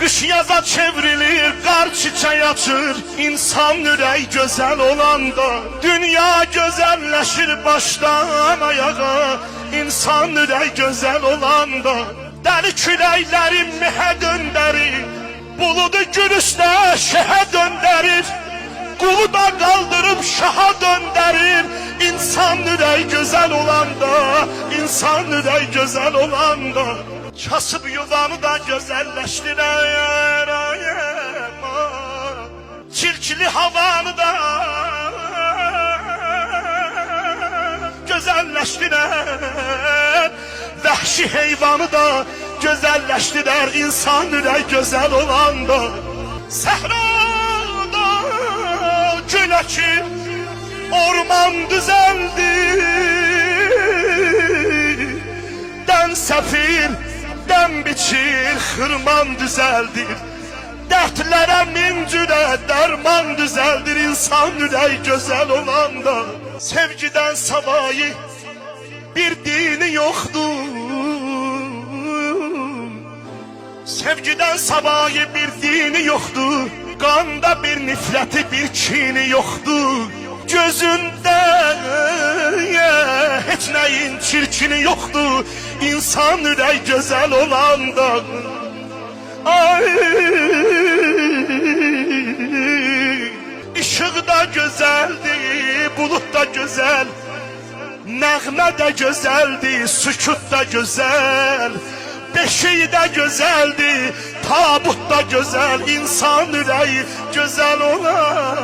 Kış yaza çevrilir, kar çiçeği açır. İnsan yüreği güzel olanda Dünya güzelleşir baştan ayağa. İnsan yüreği güzel olanda Deli küləkləri mehə döndərir Buludu gülüşdə şehə döndərir Kulu da kaldırıp şaha döndərir İnsan yüreği güzel olanda İnsan yüreği güzel olanda Kasıb yuvanı da güzelleştirer. Çirkli havanı da güzelleştirer Vəhşi heyvanı da güzelleştirer İnsan yüreği güzel olanda Səhrada gül əkib Orman düzeldi Dən səfir, dən biçir Xırman düzeldir. Dertlere min cürə dərman düzeldir İnsan yüreği güzel olanda Sevgiden savayı bir dini yoktur. Sevgiden savayı bir dini yoktur. Qanda bir nifrəti bir kini yoktur. Gözündə heç nəyin çirkini yoktur İnsan ürək gözəl olanda Ay! Işık da güzeldi, bulut da güzel Nəğmə də gözəldi, sükut da gözəl Beşiyi də gözəldi, tabut da gözəl İnsan ürəyi gözəl olan